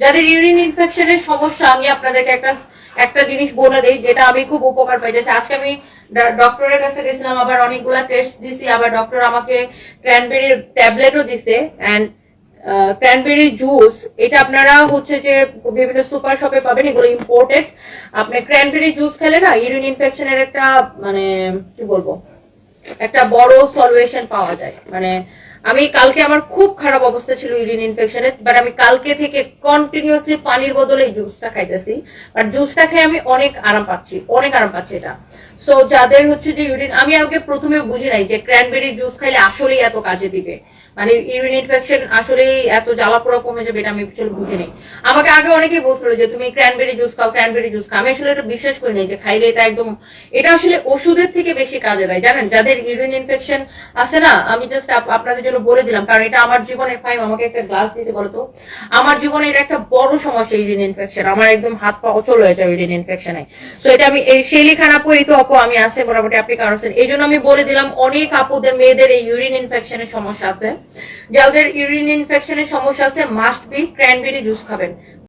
যাদের ইউরিন ইনফেকশনের সমস্যা, আমি আপনাদেরকে একটা একটা জিনিস বলে দিই, যেটা আমি খুব উপকার পাইতেছি। আজকে আমি ডক্টরের কাছে গেছিলাম, আবার অনেকগুলা টেস্ট দিছি, আবার ডক্টর আমাকে ক্র্যানবেরির ট্যাবলেটও দিছে অ্যান্ড ক্র্যানবেরি জুস এটা আপনারা হচ্ছে যে বিভিন্ন সুপার শপে পাবেন, এগুলো ইম্পোর্টেড আপনি ক্র্যানবেরি জুস খেলে না, ইউরিন ইনফেকশনের একটা মানে কি বলব, একটা বড় সলিউশন পাওয়া যায়। মানে আমি কালকে আমার খুব খারাপ অবস্থা ছিল ইউরিন ইনফেকশনের বাট আমি কালকে থেকে কন্টিনিউয়াসলি পানির বদলে এই জুসটা খাইতেছি। আর জুসটা খেয়ে আমি অনেক আরাম পাচ্ছি, অনেক আরাম পাচ্ছি এটা। সো যাদের হচ্ছে যে ইউরিন, আমি আগে প্রথমে বুঝি নাই যে ক্র্যানবেরি জুস খাইলে আসলেই এত কাজে দিবে। মানে ইউরিন ইনফেকশন আসলে এত জ্বালা পোড়া কমে যাবে এটা আমি আসলে বুঝি নাই। আমাকে আগে অনেকেই বলছিল যে, তুমি ক্র্যানবেরি জুস খাও ক্র্যানবেরি জুস খাও। আমি আসলে এটা বিশ্বাস করি নাই যে খাইলে এটা একদম, এটা আসলে ওষুধের থেকে বেশি কাজে দেয়। জানেন, যাদের ইউরিন ইনফেকশন আছে না, আমি জাস্ট আপনাদের জন্য বলে দিলাম, কারণ এটা আমার জীবনের ফাইভ আমাকে একটা গ্লাস দিতে বলতো আমার জীবনে এটা একটা বড় সমস্যা ইউরিন ইনফেকশন আমার একদম হাত পা অচল হয়ে যায় ইউরিন ইনফেকশনে তো এটা আমি, এই শেলি খান এই তো আপু, আমি আছে মোটামুটি, আপনি কারণ এই জন্য আমি বলে দিলাম, অনেক আপুদের মেয়েদের এই ইউরিন ইনফেকশনের সমস্যা আছে। যাদের ইউরিন ইনফেকশনের সমস্যা আছে মাস্ট বি ক্র্যানবেরি জুস খাবেন।